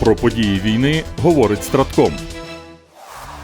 Про події війни говорить Стратком.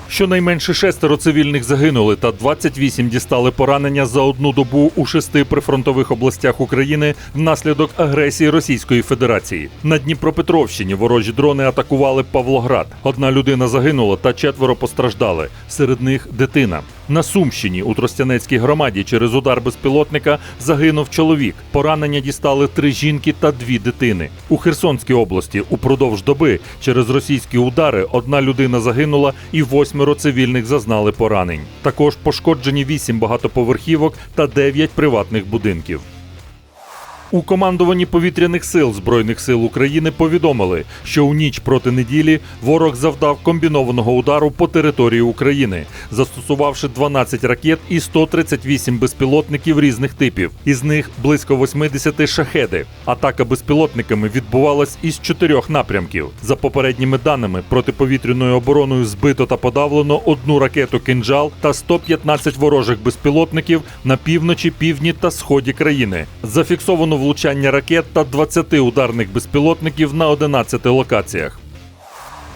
Щонайменше шестеро цивільних загинули та 28 дістали поранення за одну добу у шести прифронтових областях України внаслідок агресії Російської Федерації. На Дніпропетровщині ворожі дрони атакували Павлоград. Одна людина загинула та четверо постраждали. Серед них дитина. На Сумщині у Тростянецькій громаді через удар безпілотника загинув чоловік. Поранення дістали три жінки та дві дитини. У Херсонській області упродовж доби через російські удари одна людина загинула і восьмеро цивільних зазнали поранень. Також пошкоджені вісім багатоповерхівок та дев'ять приватних будинків. У командуванні повітряних сил Збройних сил України повідомили, що у ніч проти неділі ворог завдав комбінованого удару по території України, застосувавши 12 ракет і 138 безпілотників різних типів. Із них близько 80 шахеди. Атака безпілотниками відбувалась із чотирьох напрямків. За попередніми даними, протиповітряною обороною збито та подавлено одну ракету «Кинджал» та 115 ворожих безпілотників на півночі, півдні та сході країни. Зафіксовано влучання ракет та 20 ударних безпілотників на 11 локаціях.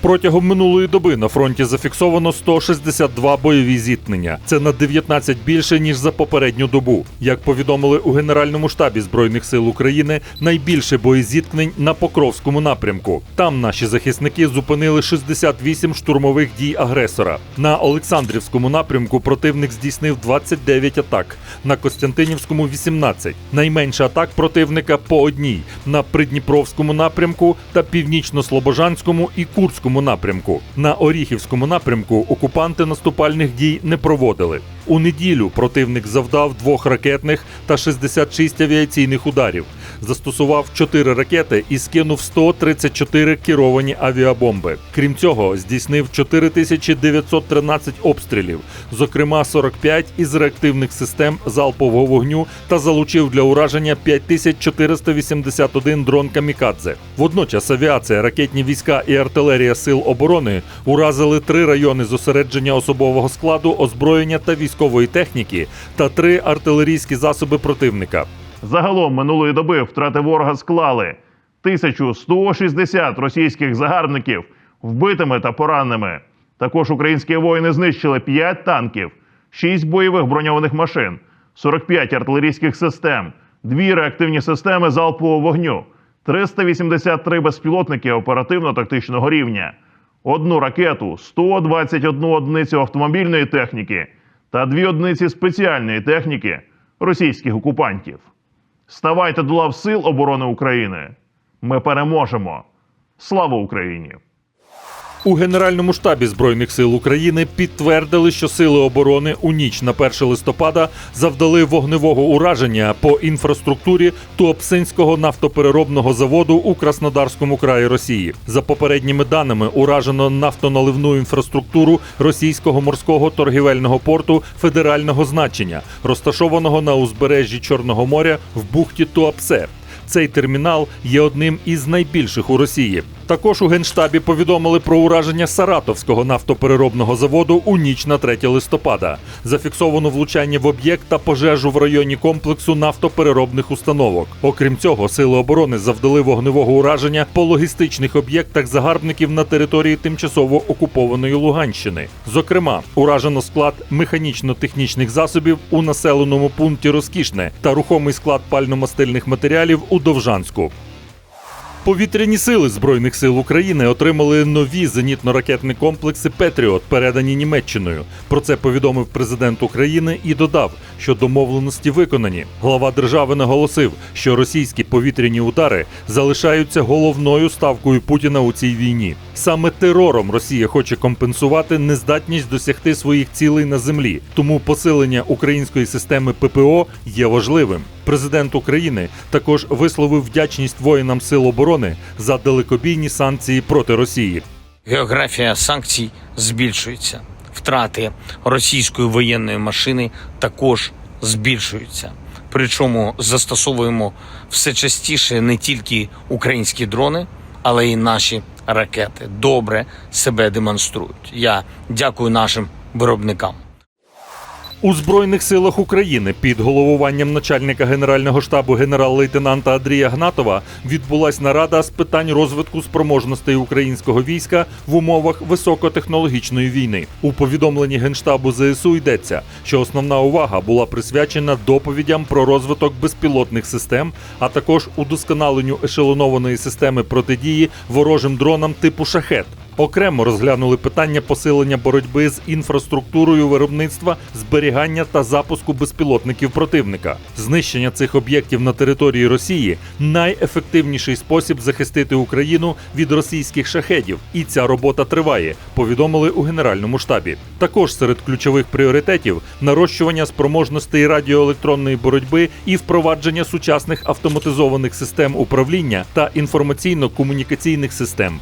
Протягом минулої доби на фронті зафіксовано 162 бойові зіткнення. Це на 19 більше ніж за попередню добу. Як повідомили у Генеральному штабі збройних сил України, найбільше боєзіткнень на Покровському напрямку. Там наші захисники зупинили 68 штурмових дій агресора. На Олександрівському напрямку противник здійснив 29 атак, на Костянтинівському 18. Найменше атак противника по одній на Придніпровському напрямку та північно-слобожанському і Курському напрямку. На Оріхівському напрямку окупанти наступальних дій не проводили. У неділю противник завдав двох ракетних та 66 авіаційних ударів, застосував 4 ракети і скинув 134 керовані авіабомби. Крім цього, здійснив 4913 обстрілів, зокрема 45 із реактивних систем залпового вогню та залучив для ураження 5481 дрон камікадзе. Водночас авіація, ракетні війська і артилерія сил оборони уразили три райони зосередження особового складу, озброєння та військової техніки та три артилерійські засоби противника. Загалом минулої доби втрати ворога склали 1160 російських загарбників вбитими та пораненими. Також українські воїни знищили 5 танків, 6 бойових броньованих машин, 45 артилерійських систем, 2 реактивні системи залпового вогню, 383 безпілотники оперативно-тактичного рівня, одну ракету, 121 одиницю автомобільної техніки та дві одиниці спеціальної техніки російських окупантів. Ставайте до лав Сил оборони України. Ми переможемо. Слава Україні! У Генеральному штабі Збройних сил України підтвердили, що сили оборони у ніч на 1 листопада завдали вогневого ураження по інфраструктурі Туапсинського нафтопереробного заводу у Краснодарському краї Росії. За попередніми даними, уражено нафтоналивну інфраструктуру російського морського торгівельного порту федерального значення, розташованого на узбережжі Чорного моря в бухті Туапсе. Цей термінал є одним із найбільших у Росії. Також у генштабі повідомили про ураження Саратовського нафтопереробного заводу у ніч на 3 листопада. Зафіксовано влучання в об'єкт та пожежу в районі комплексу нафтопереробних установок. Окрім цього, сили оборони завдали вогневого ураження по логістичних об'єктах загарбників на території тимчасово окупованої Луганщини. Зокрема, уражено склад механічно-технічних засобів у населеному пункті Розкішне та рухомий склад пально-мастильних матеріалів у Довжанську. Повітряні сили Збройних сил України отримали нові зенітно-ракетні комплекси Петріот, передані Німеччиною. Про це повідомив президент України і додав, що домовленості виконані. Глава держави наголосив, що російські повітряні удари залишаються головною ставкою Путіна у цій війні. Саме терором Росія хоче компенсувати нездатність досягти своїх цілей на землі. Тому посилення української системи ППО є важливим. Президент України також висловив вдячність воїнам сил оборони за далекобійні санкції проти Росії. Географія санкцій збільшується. Втрати російської воєнної машини також збільшуються. Причому застосовуємо все частіше не тільки українські дрони, але й наші ракети добре себе демонструють. Я дякую нашим виробникам. У Збройних силах України під головуванням начальника Генерального штабу генерал-лейтенанта Андрія Гнатова відбулась нарада з питань розвитку спроможностей українського війська в умовах високотехнологічної війни. У повідомленні Генштабу ЗСУ йдеться, що основна увага була присвячена доповідям про розвиток безпілотних систем, а також удосконаленню ешелонованої системи протидії ворожим дронам типу шахет. Окремо розглянули питання посилення боротьби з інфраструктурою виробництва, зберігання та запуску безпілотників противника. Знищення цих об'єктів на території Росії найефективніший спосіб захистити Україну від російських шахедів. І ця робота триває. Повідомили у генеральному штабі. Також серед ключових пріоритетів нарощування спроможностей радіоелектронної боротьби і впровадження сучасних автоматизованих систем управління та інформаційно-комунікаційних систем.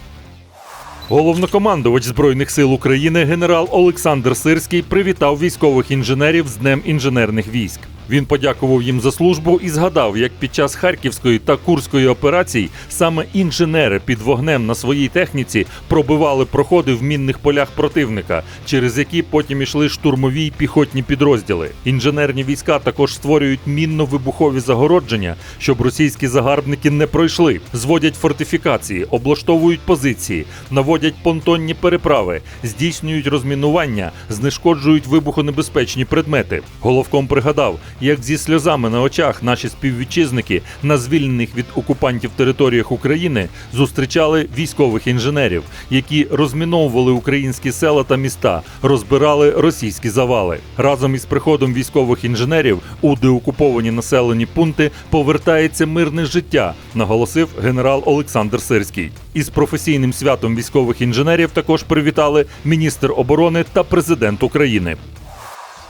Головнокомандувач Збройних сил України генерал Олександр Сирський привітав військових інженерів з Днем інженерних військ. Він подякував їм за службу і згадав, як під час харківської та курської операцій саме інженери під вогнем на своїй техніці пробивали проходи в мінних полях противника, через які потім ішли штурмові й піхотні підрозділи. Інженерні війська також створюють мінно-вибухові загородження, щоб російські загарбники не пройшли, зводять фортифікації, облаштовують позиції, наводять понтонні переправи, здійснюють розмінування, знешкоджують вибухонебезпечні предмети. Головком пригадав, як зі сльозами на очах наші співвітчизники на звільнених від окупантів територіях України зустрічали військових інженерів, які розміновували українські села та міста, розбирали російські завали. Разом із приходом військових інженерів у деокуповані населені пункти повертається мирне життя, наголосив генерал Олександр Сирський. Із професійним святом військових інженерів також привітали міністр оборони та президент України.